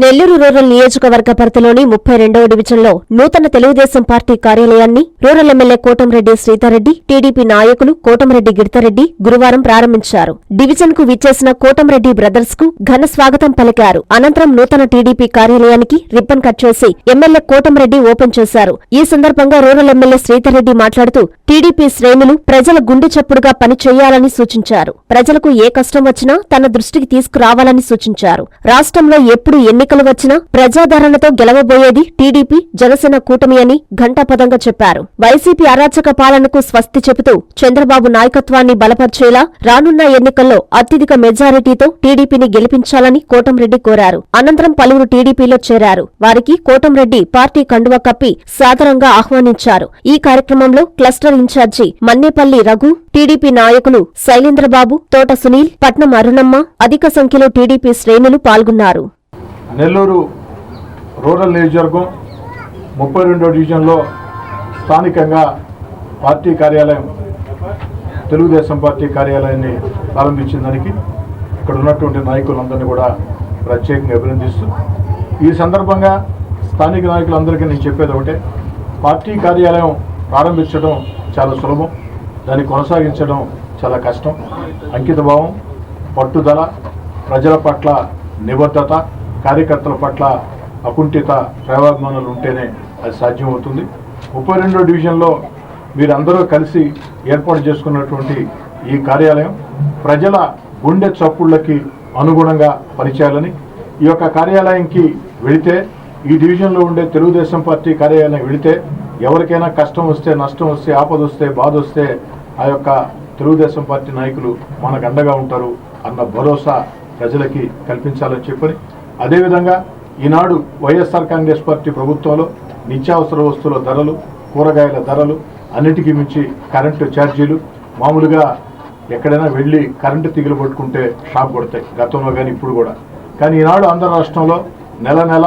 Nellore rural నియోజకవర్గ పరిధిలోని ముప్పై రెండవ డివిజన్లో నూతన తెలుగుదేశం పార్టీ కార్యాలయాన్ని rural MLA Kotamreddy Srithareddy TDP నాయకులు కోటంరెడ్డి గిరితారెడ్డి గురువారం ప్రారంభించారు. డివిజన్కు విచ్చేసిన కోటంరెడ్డి బ్రదర్స్కు ఘన స్వాగతం పలికారు. అనంతరం నూతన టీడీపీ కార్యాలయానికి రిబ్బన్ కట్ చేసి ఎమ్మెల్యే కోటంరెడ్డి ఓపెన్ చేశారు. ఈ సందర్భంగా రూరల్ ఎమ్మెల్యే శ్రీధర్రెడ్డి మాట్లాడుతూ టీడీపీ శ్రేణులు ప్రజల గుండె చప్పుడుగా పనిచేయాలని సూచించారు. ప్రజలకు ఏ కష్టం వచ్చినా తన దృష్టికి తీసుకురావాలని సూచించారు. రాష్ట్రంలో ఎప్పుడు ఎన్ని ఎన్నికలు వచ్చినా ప్రజాదరణతో గెలవబోయేది టీడీపీ జనసేన కూటమి అని ఘంటాపదంగా చెప్పారు. వైసీపీ అరాచక పాలనకు స్వస్తి చెబుతూ చంద్రబాబు నాయకత్వాన్ని బలపర్చేలా రానున్న ఎన్నికల్లో అత్యధిక మెజారిటీతో టీడీపీని గెలిపించాలని కోటంరెడ్డి కోరారు. అనంతరం పలువురు టీడీపీలో చేరారు. వారికి కోటంరెడ్డి పార్టీ కండువ కప్పి సాదరంగా ఆహ్వానించారు. ఈ కార్యక్రమంలో cluster incharge Mannepalli Raghu TDP నాయకులు శైలేంద్రబాబు తోట సునీల్ పట్నం అరుణమ్మ అధిక సంఖ్యలో టీడీపీ శ్రేణులు పాల్గొన్నారు. నెల్లూరు రూరల్ నియోజకవర్గం ముప్పై రెండో డివిజన్లో స్థానికంగా పార్టీ కార్యాలయం తెలుగుదేశం పార్టీ కార్యాలయాన్ని ప్రారంభించిన దానికి ఇక్కడ ఉన్నటువంటి నాయకులందరినీ కూడా ప్రత్యేకంగా అభినందిస్తూ ఈ సందర్భంగా స్థానిక నాయకులందరికీ నేను చెప్పేది ఒకటే పార్టీ కార్యాలయం ప్రారంభించడం చాలా సులభం దాన్ని కొనసాగించడం చాలా కష్టం. అంకితభావం పట్టుదల ప్రజల పట్ల నిబద్ధత కార్యకర్తల పట్ల అకుంఠిత ప్రేమాభిమానాలు ఉంటేనే అది సాధ్యమవుతుంది. ముప్పై రెండో డివిజన్లో మీరందరూ కలిసి ఏర్పాటు చేసుకున్నటువంటి ఈ కార్యాలయం ప్రజల గుండె చప్పుళ్ళకి అనుగుణంగా పనిచేయాలని ఈ యొక్క కార్యాలయంకి వెళితే ఈ డివిజన్లో ఉండే తెలుగుదేశం పార్టీ కార్యాలయం వెళితే ఎవరికైనా కష్టం వస్తే నష్టం వస్తే ఆపద వస్తే బాధ వస్తే ఆ యొక్క తెలుగుదేశం పార్టీ నాయకులు మనకు అండగా ఉంటారు అన్న భరోసా ప్రజలకి కల్పించాలని చెప్పని అదేవిధంగా ఈనాడు వైఎస్ఆర్ కాంగ్రెస్ పార్టీ ప్రభుత్వంలో నిత్యావసర వస్తువుల ధరలు కూరగాయల ధరలు అన్నిటికీ మించి కరెంటు ఛార్జీలు మామూలుగా ఎక్కడైనా వెళ్ళి కరెంటు తీగలు పట్టుకుంటే షాక్ కొడతాయి గతంలో కానీ ఇప్పుడు కూడా. కానీ ఈనాడు ఆంధ్ర రాష్ట్రంలో నెల నెల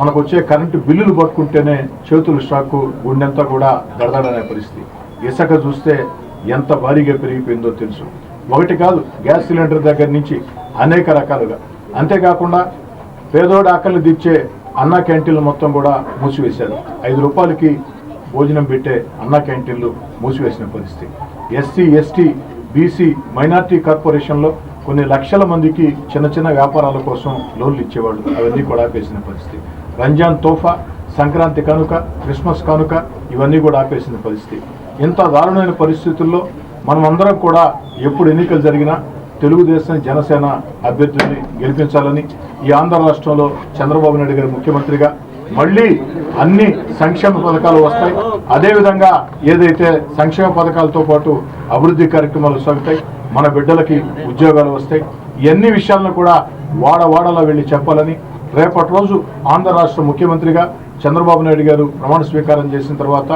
మనకు వచ్చే కరెంటు బిల్లులు పట్టుకుంటేనే చేతులు షాకు గుండెంతా కూడా దడదడనే పరిస్థితి. ఇసుక చూస్తే ఎంత భారీగా పెరిగిపోయిందో తెలుసు. ఒకటి కాదు గ్యాస్ సిలిండర్ దగ్గర నుంచి అనేక రకాలుగా. అంతేకాకుండా పేదోడు ఆకలి తీర్చే అన్నా క్యాంటీన్లు మొత్తం కూడా మూసివేశారు. ఐదు రూపాయలకి భోజనం పెట్టే అన్నా క్యాంటీన్లు మూసివేసిన పరిస్థితి. ఎస్సీ ఎస్టీ బీసీ మైనార్టీ కార్పొరేషన్లో కొన్ని లక్షల మందికి చిన్న చిన్న వ్యాపారాల కోసం లోన్లు ఇచ్చేవాళ్ళు. అవన్నీ కూడా ఆపేసిన పరిస్థితి. రంజాన్ తోఫా సంక్రాంతి కానుక క్రిస్మస్ కానుక ఇవన్నీ కూడా ఆపేసిన పరిస్థితి. ఇంత దారుణమైన పరిస్థితుల్లో మనమందరం కూడా ఎప్పుడు ఎన్నికలు జరిగినా తెలుగుదేశం జనసేన అభ్యర్థుల్ని గెలిపించాలని ఈ ఆంధ్ర రాష్ట్రంలో చంద్రబాబు నాయుడు గారు ముఖ్యమంత్రిగా మళ్ళీ అన్ని సంక్షేమ పథకాలు వస్తాయి. అదేవిధంగా ఏదైతే సంక్షేమ పథకాలతో పాటు అభివృద్ధి కార్యక్రమాలు సాగుతాయి మన బిడ్డలకి ఉద్యోగాలు వస్తాయి. ఇవన్నీ విషయాలను కూడా వాడవాడలా వెళ్ళి చెప్పాలని రేపటి రోజు ఆంధ్ర రాష్ట్ర ముఖ్యమంత్రిగా చంద్రబాబు నాయుడు గారు ప్రమాణ స్వీకారం చేసిన తర్వాత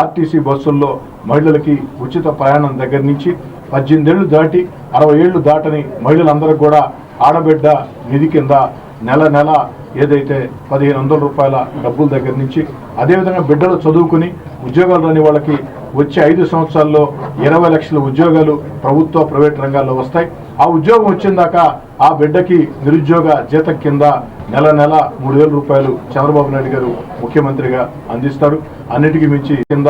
ఆర్టీసీ బస్సుల్లో మహిళలకి ఉచిత ప్రయాణం దగ్గర నుంచి పద్దెనిమిదేళ్ళు దాటి అరవై ఏళ్ళు దాటని మహిళలందరూ కూడా ఆడబిడ్డ నిధి కింద నెల నెల ఏదైతే పదిహేను వందల రూపాయల డబ్బుల దగ్గర నుంచి అదేవిధంగా బిడ్డలు చదువుకుని ఉద్యోగాలు రాని వాళ్ళకి వచ్చే ఐదు సంవత్సరాల్లో ఇరవై లక్షల ఉద్యోగాలు ప్రభుత్వ ప్రైవేట్ రంగాల్లో వస్తాయి. ఆ ఉద్యోగం వచ్చిందాక ఆ బిడ్డకి నిరుద్యోగ జీతం కింద నెల నెల మూడు వేల రూపాయలు చంద్రబాబు నాయుడు గారు ముఖ్యమంత్రిగా అందిస్తారు అన్నిటికీ మించి కింద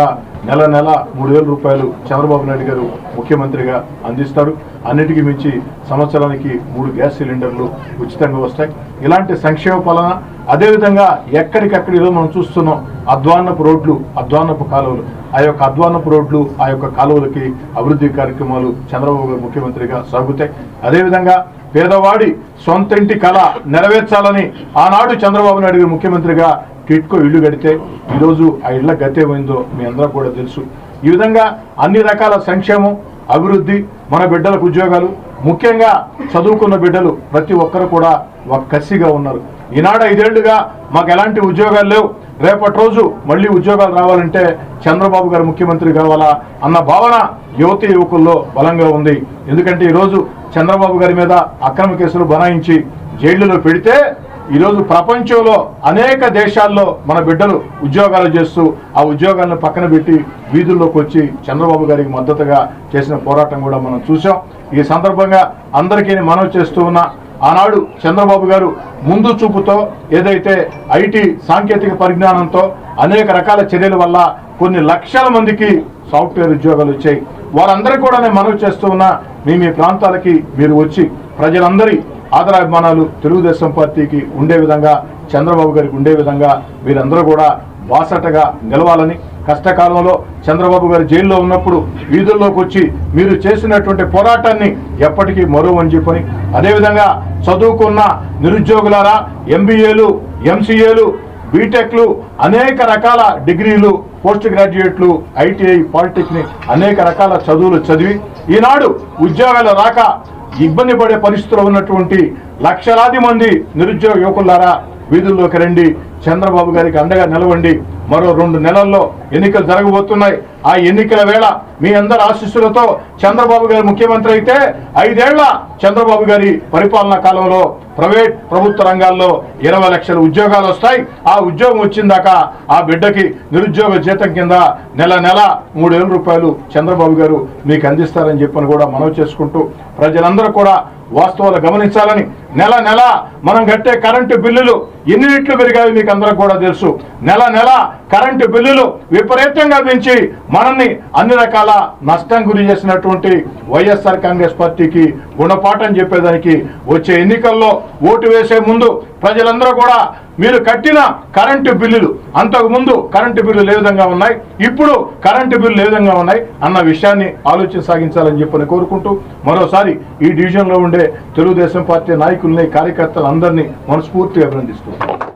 నెల నెల మూడు వేల రూపాయలు చంద్రబాబు నాయుడు గారు ముఖ్యమంత్రిగా అందిస్తారు అన్నిటికీ మించి సంవత్సరానికి మూడు గ్యాస్ సిలిండర్లు ఉచితంగా వస్తాయి. ఇలాంటి సంక్షేమ పాలన అదేవిధంగా ఎక్కడికక్కడ ఈరోజు మనం చూస్తున్నాం అధ్వాన్నపు రోడ్లు అధ్వాన్నపు కాలువలు. ఆ యొక్క అధ్వాన్నపు రోడ్లు ఆ యొక్క కాలువలకి అభివృద్ధి కార్యక్రమాలు చంద్రబాబు గారు ముఖ్యమంత్రిగా సాగుతాయి. అదేవిధంగా పేదవాడి సొంత ఇంటి కళ నెరవేర్చాలని ఆనాడు చంద్రబాబు నాయుడు గారు ముఖ్యమంత్రిగా టిట్కో ఇల్లు కడితే ఈరోజు ఆ ఇళ్ళ గతేమైందో మీ అందరూ కూడా తెలుసు. ఈ విధంగా అన్ని రకాల సంక్షేమం అభివృద్ధి మన బిడ్డలకు ఉద్యోగాలు ముఖ్యంగా చదువుకున్న బిడ్డలు ప్రతి ఒక్కరు కూడా ఒక కసిగా ఉన్నారు. ఈనాడు ఐదేళ్ళుగా మాకు ఎలాంటి ఉద్యోగాలు లేవు. రేపటి రోజు మళ్ళీ ఉద్యోగాలు రావాలంటే చంద్రబాబు గారు ముఖ్యమంత్రి కావాలా అన్న భావన యువతి యువకుల్లో బలంగా ఉంది. ఎందుకంటే ఈరోజు చంద్రబాబు గారి మీద అక్రమ కేసులు బనాయించి జైళ్ళలో పెడితే ఈరోజు ప్రపంచంలో అనేక దేశాల్లో మన బిడ్డలు ఉద్యోగాలు చేస్తూ ఆ ఉద్యోగాలను పక్కన పెట్టి వీధుల్లోకి వచ్చి చంద్రబాబు గారికి మద్దతుగా చేసిన పోరాటం కూడా మనం చూసాం ఈ సందర్భంగా అందరికీ నేను మనవి చేస్తూ ఉన్నా ఆనాడు చంద్రబాబు గారు ముందు చూపుతో ఏదైతే ఐటీ సాంకేతిక పరిజ్ఞానంతో అనేక రకాల చర్యల వల్ల కొన్ని లక్షల మందికి సాఫ్ట్వేర్ ఉద్యోగాలు వచ్చాయి. వారందరూ కూడా నేను మనవి చేస్తూ ఉన్నా మీ మీ ప్రాంతాలకి మీరు వచ్చి ప్రజలందరి ఆదరాభిమానాలు తెలుగుదేశం పార్టీకి ఉండే విధంగా చంద్రబాబు గారికి ఉండే విధంగా మీరందరూ కూడా బాసటగా నిలవాలని కష్టకాలంలో చంద్రబాబు గారు జైల్లో ఉన్నప్పుడు వీధుల్లోకి వచ్చి మీరు చేసినటువంటి పోరాటాన్ని ఎప్పటికీ మరువని చెప్పని అదేవిధంగా చదువుకున్న నిరుద్యోగులారా ఎంబీఏలు ఎంసీఏలు బీటెక్లు అనేక రకాల డిగ్రీలు పోస్ట్ గ్రాడ్యుయేట్లు ఐటీఐ పాలిటెక్నిక్ అనేక రకాల చదువులు చదివి ఈనాడు ఉద్యోగాలు రాక ఇబ్బంది పడే పరిస్థితిలో ఉన్నటువంటి లక్షలాది మంది నిరుద్యోగ యువకులారా వీధుల్లోకి రండి. చంద్రబాబు గారికి అండగా నిలవండి. మరో రెండు నెలల్లో ఎన్నికలు జరగబోతున్నాయి. ఆ ఎన్నికల వేళ మీ అందరి ఆశీస్సులతో చంద్రబాబు గారు ముఖ్యమంత్రి అయితే ఐదేళ్ళ చంద్రబాబు గారి పరిపాలనా కాలంలో ప్రైవేట్ ప్రభుత్వ రంగాల్లో ఇరవై లక్షల ఉద్యోగాలు వస్తాయి. ఆ ఉద్యోగం వచ్చిందాక ఆ బిడ్డకి నిరుద్యోగ జీతం కింద నెల నెల మూడు వేల రూపాయలు చంద్రబాబు గారు మీకు అందిస్తారని చెప్పని కూడా మనవి చేసుకుంటూ ప్రజలందరూ కూడా వాస్తవాలు గమనించాలని నెల నెల మనం కట్టే కరెంటు బిల్లులు ఎన్ని రెట్లు పెరిగాయో మీకు అందరికి కూడా తెలుసు. నెల నెల కరెంటు బిల్లులు విపరీతంగా పెంచి మనల్ని అన్ని రకాల నష్టం గురి చేసినటువంటి వైఎస్ఆర్ కాంగ్రెస్ పార్టీకి గుణపాఠం చెప్పేదానికి వచ్చే ఎన్నికల్లో ఓటు వేసే ముందు ప్రజలందరూ కూడా మీరు కట్టిన కరెంటు బిల్లులు అంతకు ముందు కరెంటు బిల్లులు ఏ విధంగా ఉన్నాయి ఇప్పుడు కరెంటు బిల్లులు ఏ విధంగా ఉన్నాయి అన్న విషయాన్ని ఆలోచన సాగించాలని చెప్పని కోరుకుంటూ మరోసారి ఈ డివిజన్లో ఉండే తెలుగుదేశం పార్టీ నాయకుల్ని కార్యకర్తలందరినీ మనస్ఫూర్తిగా అభినందిస్తున్నాను